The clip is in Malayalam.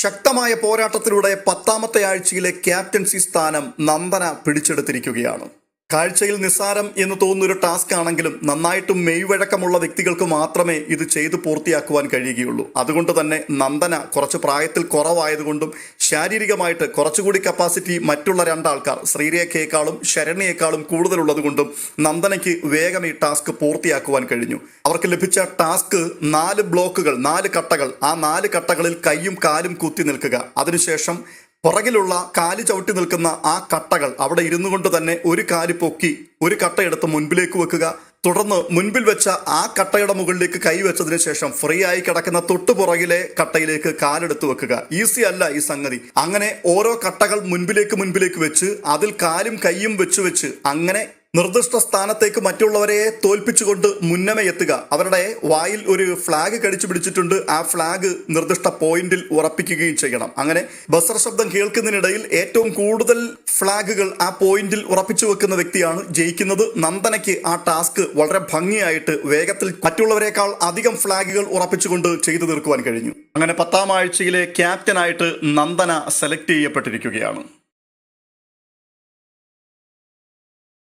ശക്തമായ പോരാട്ടത്തിലൂടെ പത്താമത്തെ ആഴ്ചയിലെ ക്യാപ്റ്റൻസി സ്ഥാനം നന്ദന പിടിച്ചെടുത്തിരിക്കുകയാണ്. കാഴ്ചയിൽ നിസ്സാരം എന്ന് തോന്നുന്നൊരു ടാസ്ക് ആണെങ്കിലും നന്നായിട്ടും മെയ്വഴക്കമുള്ള വ്യക്തികൾക്ക് മാത്രമേ ഇത് ചെയ്ത് പൂർത്തിയാക്കുവാൻ കഴിയുകയുള്ളൂ. അതുകൊണ്ട് തന്നെ നന്ദന കുറച്ച് പ്രായത്തിൽ കുറവായതുകൊണ്ടും ശാരീരികമായിട്ട് കുറച്ചുകൂടി കപ്പാസിറ്റി മറ്റുള്ള രണ്ടാൾക്കാർ ശ്രീരേഖയെക്കാളും ശരണ്യേക്കാളും കൂടുതലുള്ളതുകൊണ്ടും നന്ദനയ്ക്ക് വേഗം ഈ ടാസ്ക് പൂർത്തിയാക്കുവാൻ കഴിഞ്ഞു. അവർക്ക് ലഭിച്ച ടാസ്ക് നാല് ബ്ലോക്കുകൾ നാല് കട്ടകൾ. ആ നാല് കട്ടകളിൽ കൈയും കാലും കുത്തി നിൽക്കുക. അതിനുശേഷം പുറകിലുള്ള കാൽ ചവിട്ടി നിൽക്കുന്ന ആ കട്ടകൾ അവിടെ ഇരുന്നു കൊണ്ട് തന്നെ ഒരു കാൽ പൊക്കി ഒരു കട്ടയെടുത്ത് മുൻപിലേക്ക് വെക്കുക. തുടർന്ന് മുൻപിൽ വെച്ച ആ കട്ടയുടെ മുകളിലേക്ക് കൈവച്ചതിന് ശേഷം ഫ്രീ ആയി കിടക്കുന്ന തൊട്ടു പുറകിലെ കട്ടയിലേക്ക് കാലെടുത്ത് വെക്കുക. ഈസി അല്ല ഈ സംഗതി. അങ്ങനെ ഓരോ കട്ടകൾ മുൻപിലേക്ക് മുൻപിലേക്ക് വെച്ച് അതിൽ കാലും കൈയും വെച്ച് വെച്ച് അങ്ങനെ നിർദ്ദിഷ്ട സ്ഥാനത്തേക്ക് മറ്റുള്ളവരെ തോൽപ്പിച്ചുകൊണ്ട് മുന്നമേ എത്തുക. അവരുടെ വായിൽ ഒരു ഫ്ലാഗ് കടിച്ചു പിടിച്ചിട്ടുണ്ട്. ആ ഫ്ലാഗ് നിർദ്ദിഷ്ട പോയിന്റിൽ ഉറപ്പിക്കുകയും ചെയ്യണം. അങ്ങനെ ബസർ ശബ്ദം കേൾക്കുന്നതിനിടയിൽ ഏറ്റവും കൂടുതൽ ഫ്ലാഗുകൾ ആ പോയിന്റിൽ ഉറപ്പിച്ചു വെക്കുന്ന വ്യക്തിയാണ് ജയിക്കുന്നത്. നന്ദനയ്ക്ക് ആ ടാസ്ക് വളരെ ഭംഗിയായിട്ട് വേഗത്തിൽ മറ്റുള്ളവരെക്കാൾ അധികം ഫ്ലാഗുകൾ ഉറപ്പിച്ചുകൊണ്ട് ചെയ്തു തീർക്കുവാൻ കഴിഞ്ഞു. അങ്ങനെ പത്താം ആഴ്ചയിലെ ക്യാപ്റ്റനായിട്ട് നന്ദന സെലക്ട് ചെയ്യപ്പെട്ടിരിക്കുകയാണ്.